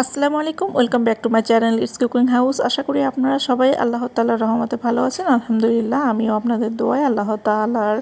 আসসালামু আলাইকুম, welcome back to my channel it's cooking house আশা করি আপনারা সবাই আল্লাহ তালার রহমতে ভালো আছেন। আলহামদুলিল্লাহ, আমিও আপনাদের দোয়ায় আল্লাহ তাল্লাহর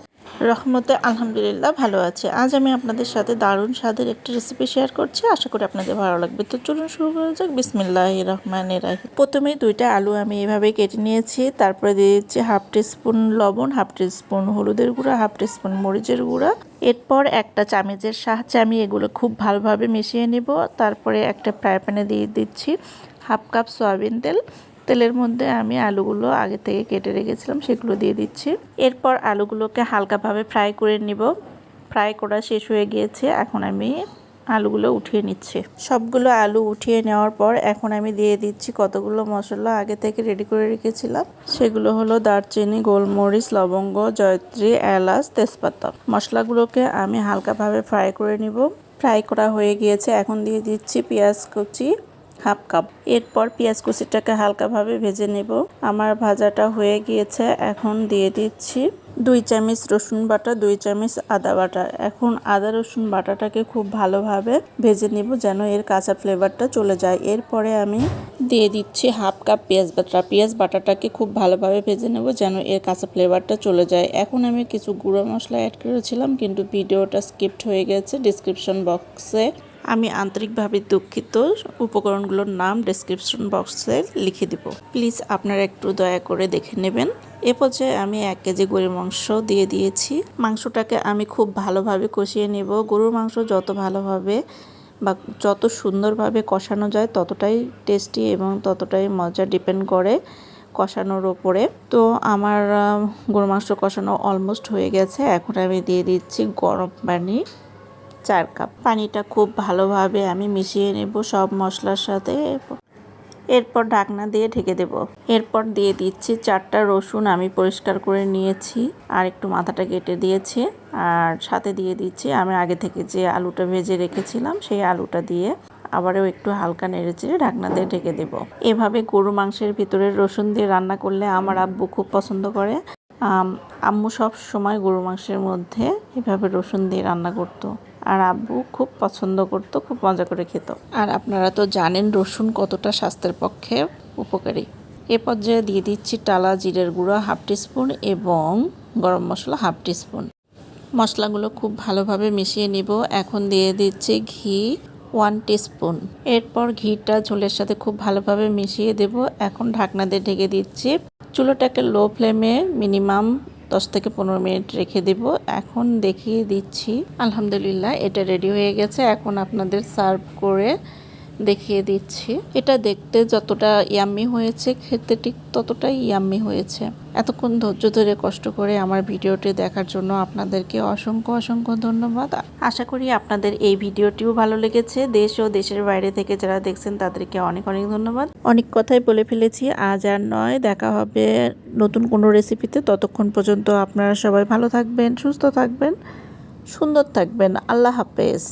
রহমতে আলহামদুলিল্লাহ ভালো আছে। আজ আমি আপনাদের সাথে দারুণ স্বাদের একটি রেসিপি শেয়ার করছি। আশা করি আপনাদের ভালো লাগবে। তো চলুন শুরু করা যাক। বিসমিল্লাহ রহমান রাহিম। প্রথমেই দুইটা আলু আমি এভাবে কেটে নিয়েছি। তারপরে দিয়ে দিচ্ছি হাফ স্পুন লবণ, হাফ স্পুন হলুদের গুঁড়া, হাফ স্পুন মরিচের গুঁড়া। এরপর একটা চামচের সাহায্যে আমি এগুলো খুব ভালোভাবে মিশিয়ে নেব। তারপরে একটা ফ্রাই প্যানে দিয়ে দিচ্ছি হাফ কাপ সয়াবিন তেল। তেলের মধ্যে আমি আলুগুলো আগে থেকে কেটে রেখেছিলাম, সেগুলো দিয়ে দিচ্ছি। এরপর আলুগুলোকে হালকাভাবে ফ্রাই করে নিব। ফ্রাই করা শেষ হয়ে গিয়েছে, এখন আমি আলুগুলো উঠিয়ে নিচ্ছি। সবগুলো আলু উঠিয়ে নেওয়ার পর এখন আমি দিয়ে দিচ্ছি কতগুলো মশলা আগে থেকে রেডি করে রেখেছিলাম। সেগুলো হলো দারচিনি, গোলমরিচ, লবঙ্গ, জয়ত্রী, এলাচ, তেজপাতা। মশলাগুলোকে আমি হালকাভাবে ফ্রাই করে নিব। ফ্রাই করা হয়ে গিয়েছে, এখন দিয়ে দিচ্ছি পেঁয়াজ কুচি। Half cup. এরপর পেঁয়াজ কুচিটাকে হালকাভাবে ভেজে নেব। আমার ভাজাটা হয়ে গিয়েছে, এখন দিয়ে দিচ্ছি দুই চামচ রসুন বাটা, দুই চামচ আদা বাটা। এখন আদা রসুন বাটাটাকে খুব ভালোভাবে ভেজে নেব যেন এর কাঁচা ফ্লেভারটা চলে যায়। এরপরে আমি দিয়ে দিচ্ছি হাফ কাপ পেঁয়াজ বাটা। পেঁয়াজ বাটাটাকে খুব ভালোভাবে ভেজে নেব যেন এর কাঁচা ফ্লেভারটা চলে যায়। এখন আমি কিছু গুঁড়ো মশলা অ্যাড করেছিলাম, কিন্তু ভিডিওটা স্কিপ্ট হয়ে গেছে। ডিসক্রিপশন বক্সে আমি আন্তরিকভাবে দুঃখিত। উপকরণগুলোর নাম ডেসক্রিপশন বক্সে লিখে দিব। প্লিজ আপনারা একটু দয়া করে দেখে নেবেন। এ পর্যায়ে আমি এক কেজি গরুর মাংস দিয়ে দিয়েছি। মাংসটাকে আমি খুব ভালোভাবে কষিয়ে নেব। গরুর মাংস যত ভালোভাবে বা যত সুন্দরভাবে কষানো যায়, ততটাই টেস্টি এবং ততটাই মজা ডিপেন্ড করে কষানোর ওপরে। তো আমার গরু মাংস কষানো অলমোস্ট হয়ে গেছে। এখন আমি দিয়ে দিচ্ছি গরম পানি। চার কাপ। পানিটা খুব ভালোভাবে আমি মিশিয়ে নেব সব মশলার সাথে। এরপর ঢাকনা দিয়ে ঢেকে দেব। এরপর দিয়ে দিচ্ছি চারটা রসুন আমি পরিষ্কার করে নিয়েছি আর একটু মাথাটা কেটে দিয়েছি। আর সাথে দিয়ে দিচ্ছি আমি আগে থেকে যে আলুটা ভেজে রেখেছিলাম সেই আলুটা দিয়ে আবারও একটু হালকা নেড়ে চেড়ে ঢাকনা দিয়ে ঢেকে দেব। এভাবে গরু মাংসের ভিতরে রসুন দিয়ে রান্না করলে আমার আব্বু খুব পছন্দ করে। আম্মু সব সময় গরু মাংসের মধ্যে এভাবে রসুন দিয়ে রান্না করতো। আর আব্বু খুব পছন্দ করতো, খুব মজা করে খেত। আর আপনারা তো জানেন রসুন কতটা স্বাস্থ্যের পক্ষে উপকারী। এ পর্যায়ে দিয়ে দিচ্ছি টালা জিরের গুঁড়ো হাফ টিস্পুন এবং গরম মশলা হাফ টিস্পুন। মশলাগুলো খুব ভালোভাবে মিশিয়ে নিব। এখন দিয়ে দিচ্ছি ঘি ওয়ান টিস্পুন। এরপর ঘিটা ঝোলের সাথে খুব ভালোভাবে মিশিয়ে দেব। এখন ঢাকনা দিয়ে ঢেকে দিচ্ছি। চুলোটাকে লো ফ্লেমে মিনিমাম দশ থেকে পনেরো মিনিট রেখে দেব। এখন দেখিয়ে দিচ্ছি। আলহামদুলিল্লাহ, এটা রেডি হয়ে গেছে। এখন আপনাদের সার্ভ করে দেখিয়ে দিচ্ছি। এটা দেখতে যতটা ইয়াম্মি হয়েছে, খেতে ঠিক ততটাই ইয়াম্মি হয়েছে। এতক্ষণ ধৈর্য ধরে কষ্ট করে আমার ভিডিওটি দেখার জন্য আপনাদেরকে অসংখ্য অসংখ্য ধন্যবাদ। আশা করি আপনাদের এই ভিডিওটিও ভালো লেগেছে। দেশ ও দেশের বাইরে থেকে যারা দেখছেন, তাদেরকে অনেক অনেক ধন্যবাদ। অনেক কথাই বলে ফেলেছি। আজ আর নয়, দেখা হবে নতুন কোনো রেসিপিতে ততক্ষণ পর্যন্ত আপনারা সবাই ভালো থাকবেন, সুস্থ থাকবেন, সুন্দর থাকবেন। আল্লাহ হাফেজ।